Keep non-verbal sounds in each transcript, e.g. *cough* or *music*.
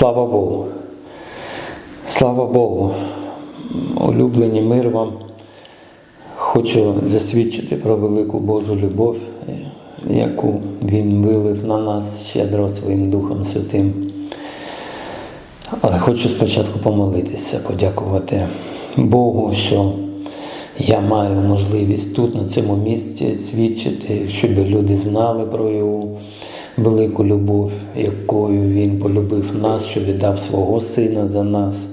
Слава Богу. Слава Богу. Улюблені мир вам. Хочу засвідчити про велику Божу любов, яку Він вилив на нас щедро своїм Духом Святим. Але хочу спочатку помолитися, подякувати Богу, що я маю можливість тут, на цьому місці, свідчити, щоб люди знали про його велику любов, якою Він полюбив нас, що віддав свого Сина за нас,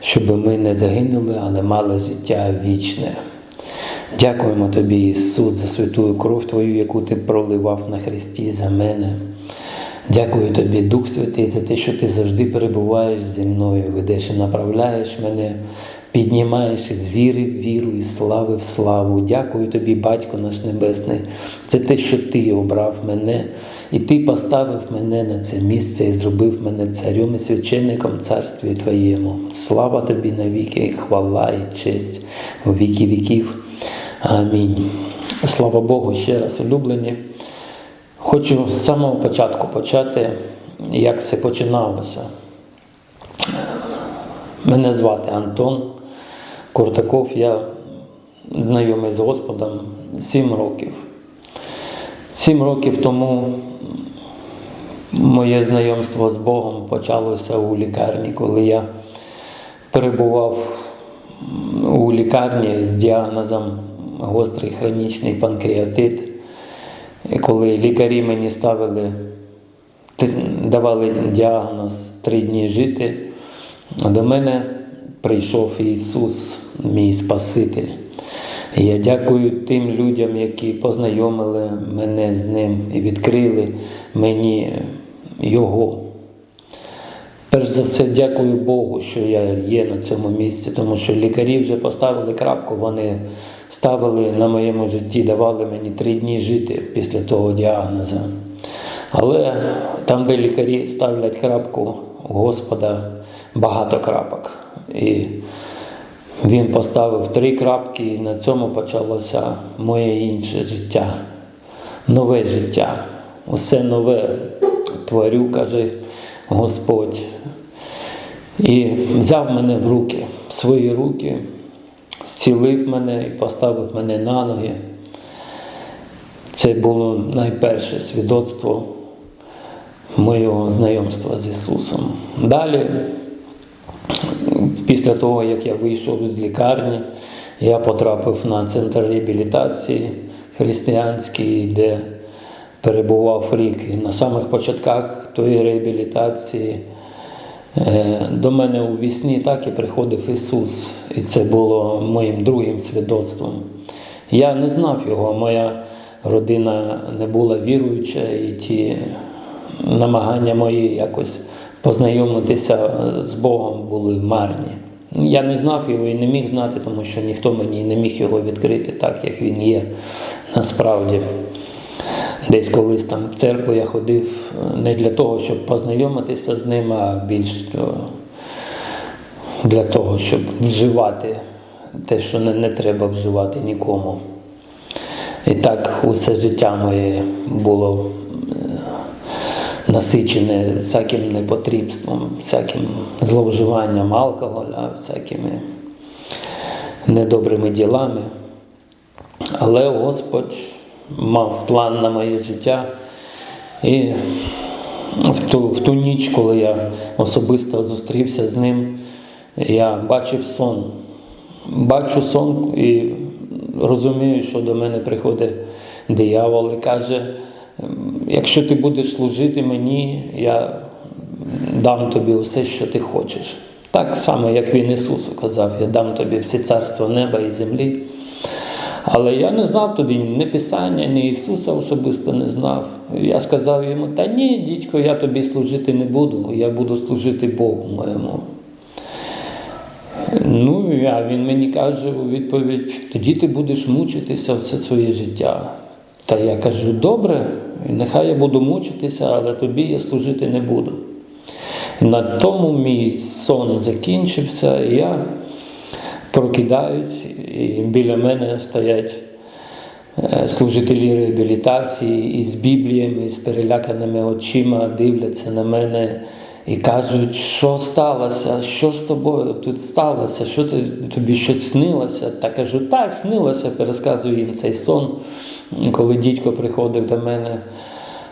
щоб ми не загинули, але мали життя вічне. Дякуємо Тобі, Ісус, за святую кров Твою, яку Ти проливав на Христі за мене. Дякую Тобі, Дух Святий, за те, що Ти завжди перебуваєш зі мною, ведеш і направляєш мене, піднімаєш із віри в віру і слави в славу. Дякую Тобі, Батько наш Небесний, за те, що Ти обрав мене, і Ти поставив мене на це місце і зробив мене царем і священником царстві Твоєму. Слава Тобі навіки, і хвала і честь у віки віків. Амінь. Слава Богу, ще раз улюблені. Хочу з самого початку почати, як все починалося. Мене звати Антон Куртаков, я знайомий з Господом 7 років. Сім років тому моє знайомство з Богом почалося у лікарні, коли я перебував у лікарні з діагнозом гострий хронічний панкреатит. І коли лікарі мені ставили, давали діагноз три дні жити, до мене прийшов Ісус, мій Спаситель. Я дякую тим людям, які познайомили мене з ним і відкрили мені Його. Перш за все, дякую Богу, що я є на цьому місці, тому що лікарі вже поставили крапку, вони ставили на моєму житті, давали мені три дні жити після того діагнозу. Але там, де лікарі ставлять крапку, Господа багато крапок. І він поставив три крапки, і на цьому почалося моє інше життя, нове життя. Усе нове творю, каже Господь. І взяв мене в руки, в свої руки, зцілив мене і поставив мене на ноги. Це було найперше свідоцтво моєго знайомства з Ісусом. Далі, після того, як я вийшов з лікарні, я потрапив на центр реабілітації християнський, де перебував рік. І на самих початках тої реабілітації до мене у вісні так і приходив Ісус. І це було моїм другим свідоцтвом. Я не знав його, моя родина не була віруюча, і ті намагання мої якось познайомитися з Богом були марні. Я не знав його і не міг знати, тому що ніхто мені не міг його відкрити так, як він є насправді. Десь колись там в церкву я ходив не для того, щоб познайомитися з ним, а більш для того, щоб вживати те, що не, не треба вживати нікому. І так усе життя моє було насичене всяким непотрібством, всяким зловживанням алкоголя, всякими недобрими ділами. Але Господь мав план на моє життя. І в ту, в ту ніч, коли я особисто зустрівся з ним, я бачив сон. Бачу сон і розумію, що до мене приходить диявол і каже, якщо ти будеш служити мені, я дам тобі все, що ти хочеш. Так само, як він Ісусу казав, я дам тобі всі царство неба і землі. Але я не знав тоді ні Писання, ні Ісуса особисто не знав. Я сказав йому, та ні, дідько, я тобі служити не буду, я буду служити Богу моєму. Ну, а він мені каже у відповідь, тоді ти будеш мучитися все своє життя. Та я кажу, добре, нехай я буду мучитися, але тобі я служити не буду. На тому мій сон закінчився, і я прокидаюсь, і біля мене стоять служителі реабілітації із Бібліями, з переляканими очима, дивляться на мене і кажуть, що сталося, що з тобою тут сталося, що тобі щось снилося. Та кажу, так, снилося, пересказую їм цей сон, коли дідько приходив до мене.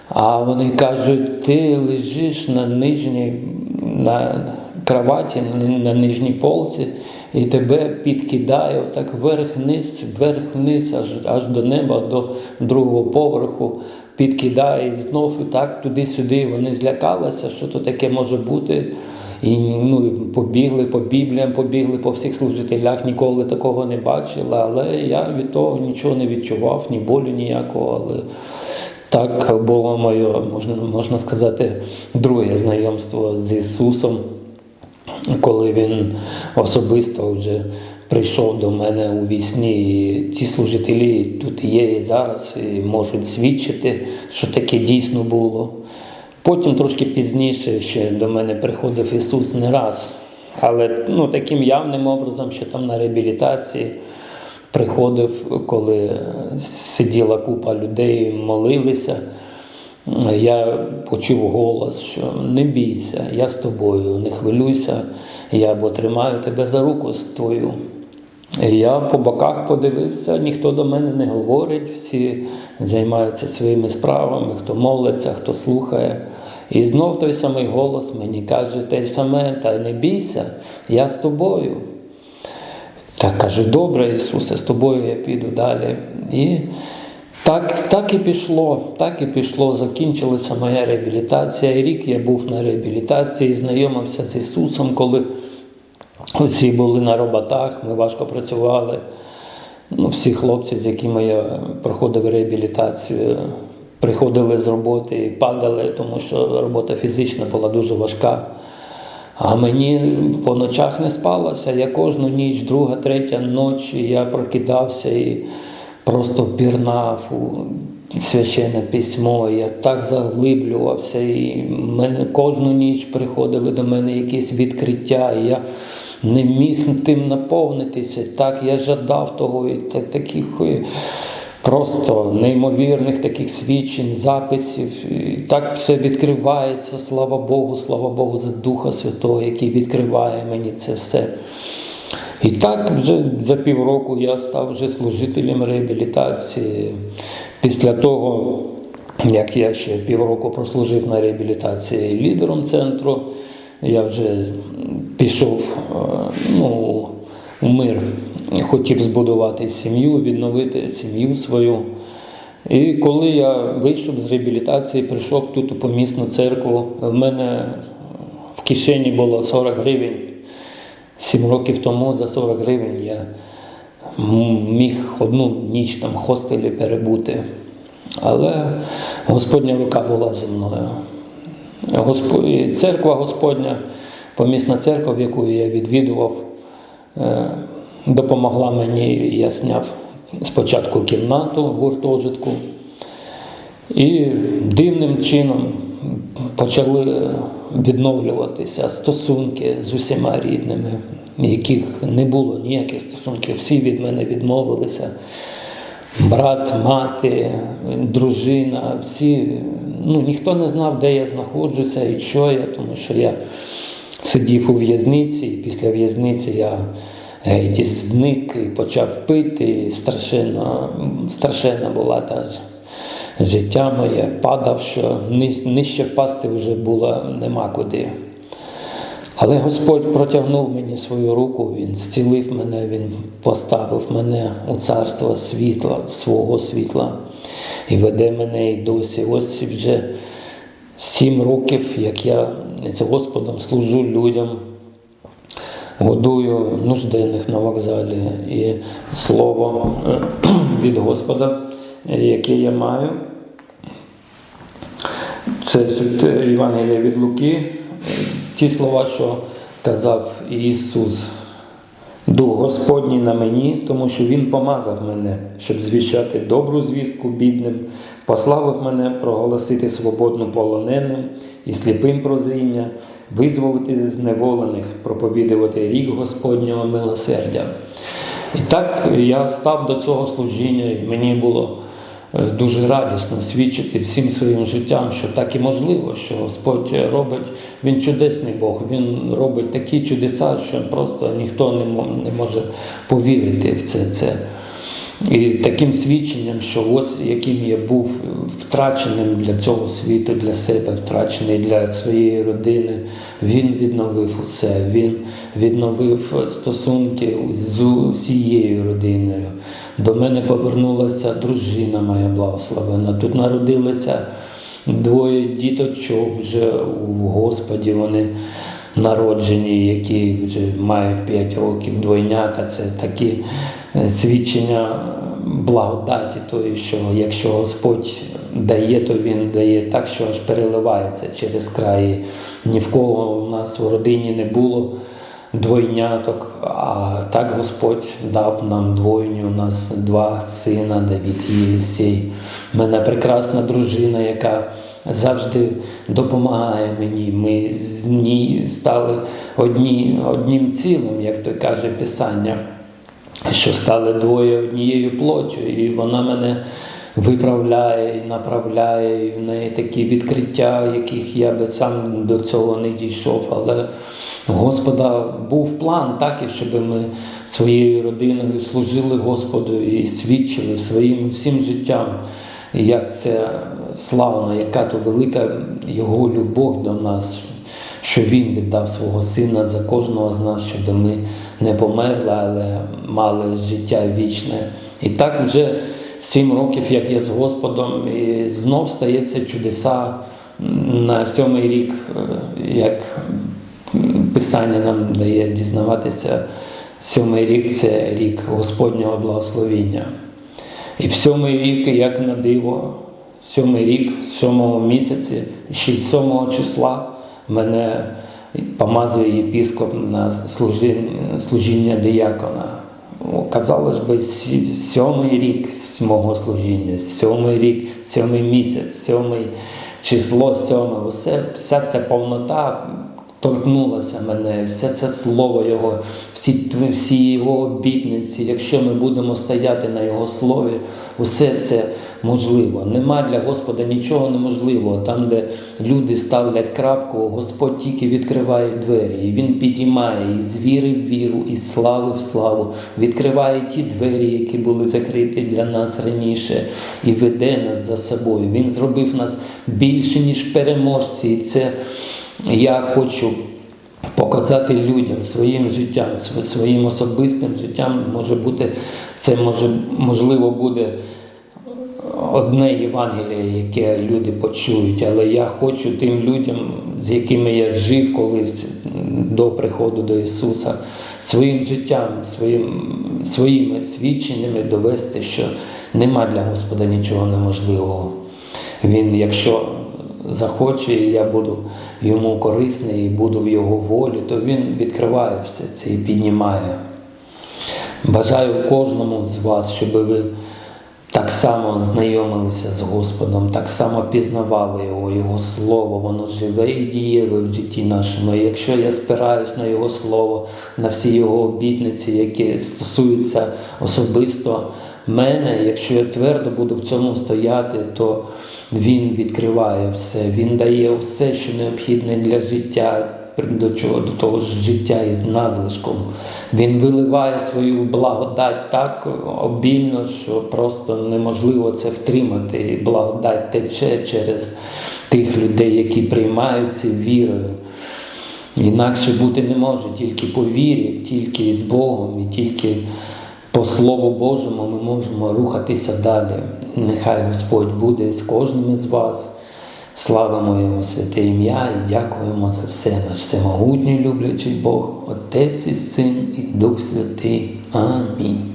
А вони кажуть, ти лежиш на нижній на кроваті, на, нижній полці, і тебе підкидає отак вверх-вниз, вверх-вниз, аж, аж до неба, до другого поверху, підкидає і знов і так туди-сюди. Вони злякалися, що то таке може бути. І ну, побігли по Бібліям, побігли по всіх служителях, ніколи такого не бачили, але я від того нічого не відчував, ні болю ніякого. Але так було моє, можна, можна сказати, друге знайомство з Ісусом, коли Він особисто вже прийшов до мене у вісні. І ці служителі тут є і зараз, і можуть свідчити, що таке дійсно було. Потім трошки пізніше ще до мене приходив Ісус не раз, але ну, таким явним образом, що там на реабілітації приходив, коли сиділа купа людей, молилися. Я почув голос, що не бійся, я з тобою, не хвилюйся, я або тримаю тебе за руку твою. Я по боках подивився, ніхто до мене не говорить, всі займаються своїми справами, хто молиться, хто слухає. І знов той самий голос мені каже, те саме, та не бійся, я з тобою. Та кажу, добре, Ісусе, з тобою я піду далі. І так, так і пішло, так і пішло. Закінчилася моя реабілітація. Рік я був на реабілітації, знайомився з Ісусом, коли всі були на роботах, ми важко працювали. Ну, всі хлопці, з якими я проходив реабілітацію, приходили з роботи і падали, тому що робота фізична була дуже важка. А мені по ночах не спалося. Я кожну ніч, друга, третя ночі я прокидався і просто пірнав у священне письмо. Я так заглиблювався, і мене кожну ніч приходили до мене якісь відкриття. І я не міг тим наповнитися. Так я жадав того і так, таких. Просто неймовірних таких свідчень, записів. І так все відкривається, слава Богу, слава Богу, за Духа Святого, який відкриває мені це все. І так вже за півроку я став вже служителем реабілітації. Після того, як я ще півроку прослужив на реабілітації лідером центру, я вже пішов е, ну, у мир, хотів збудувати сім'ю, відновити сім'ю свою. І коли я вийшов з реабілітації, прийшов тут у помісну церкву, в мене в кишені було 40 гривень. Сім років тому за 40 гривень я міг одну ніч там в хостелі перебути. Але Господня рука була зі мною. Церква Господня, помісна церква, в яку я відвідував, е, допомогла мені. Я зняв спочатку кімнату гуртожитку. І дивним чином почали відновлюватися стосунки з усіма рідними, яких не було ніяких стосунків. Всі від мене відмовилися. Брат, мати, дружина, всі, ну ніхто не знав, де я знаходжуся і що я, тому що я сидів у в'язниці, і після в'язниці я геть зник і почав пити. І страшенно, страшенна була та життя моє, падав, що нижче впасти вже було нема куди. Але Господь протягнув мені свою руку, Він зцілив мене, Він поставив мене у царство світла, свого світла і веде мене і досі. Ось вже сім років, як я з Господом служу людям, годую нужденних на вокзалі і слово *clears throat* від Господа, яке я маю. Це Євангелія від Луки, ті слова, що казав Ісус. Дух Господній на мені, тому що Він помазав мене, щоб звіщати добру звістку бідним, пославив мене проголосити свободну полоненим і сліпим прозріння, визволити зневолених, проповідувати рік Господнього милосердя. І так я став до цього служіння, і мені було е, дуже радісно свідчити всім своїм життям, що так і можливо, що Господь робить, Він чудесний Бог, Він робить такі чудеса, що просто ніхто не може повірити в це. це. І таким свідченням, що ось яким я був втраченим для цього світу, для себе, втрачений для своєї родини, він відновив усе. Він відновив стосунки з усією родиною. До мене повернулася дружина моя благословена. Тут народилися двоє діточок вже у Господі. Вони народжені, які вже мають 5 років, двойнята. Це такі е, свідчення благодаті, тої, що якщо Господь дає, то Він дає так, що аж переливається через краї. Ні в кого у нас у родині не було двойняток, а так Господь дав нам двойню. У нас два сина, Давід і Єлісей. У мене прекрасна дружина, яка завжди допомагає мені. Ми з ній стали одні, одним цілим, як то каже Писання, що стали двоє однією плоттю, і вона мене виправляє і направляє, і в неї такі відкриття, яких я би сам до цього не дійшов. Але Господа був план так, і щоб ми своєю родиною служили Господу і свідчили своїм всім життям. Як це славно, яка то велика Його любов до нас, що Він віддав свого сина за кожного з нас, щоб ми не померли, але мали життя вічне. І так вже сім років, як я з Господом, і знов стається чудеса на сьомий рік, е, як Писання нам дає дізнаватися, сьомий рік це рік Господнього благословіння. І в сьомий рік, як на диво, сьомий рік, сьомого місяці, ще й сьомого числа мене помазує єпіскоп на служіння, служіння диякона. Казалось би, сьомий рік мого служіння, сьомий рік, сьомий місяць, сьомий число, сьоме, усе, вся ця повнота торкнулося мене, все це слово Його, всі, всі Його обітниці. Якщо ми будемо стояти на Його слові, усе це можливо. Нема для Господа нічого неможливого. Там, де люди ставлять крапку, Господь тільки відкриває двері, і Він підіймає із віри в віру, із слави в славу, відкриває ті двері, які були закриті для нас раніше, і веде нас за собою. Він зробив нас більше, ніж переможці. І це я хочу показати людям своїм життям, своїм особистим життям. Може бути, це може, можливо буде одне Євангеліє, яке люди почують, але я хочу тим людям, з якими я жив колись до приходу до Ісуса, своїм життям, своїм, своїми свідченнями довести, що нема для Господа нічого неможливого. Він, якщо захоче, і я буду йому корисний і буду в його волі, то він відкриває все це і піднімає. Бажаю кожному з вас, щоб ви так само знайомилися з Господом, так само пізнавали Його, Його Слово, воно живе і дієве в житті нашому. І якщо я спираюсь на Його Слово, на всі Його обітниці, які стосуються особисто мене, якщо я твердо буду в цьому стояти, то Він відкриває все, Він дає все, що необхідне для життя до чого до того ж життя із надлишком. Він виливає свою благодать так обільно, що просто неможливо це втримати. І Благодать тече через тих людей, які приймають це вірою. Інакше бути не може тільки по вірі, тільки з Богом, і тільки по Слову Божому ми можемо рухатися далі. Нехай Господь буде з кожним із вас. Славимо Його святе ім'я і дякуємо за все, наш всемогутній люблячий Бог, Отець і Син і Дух Святий. Амінь.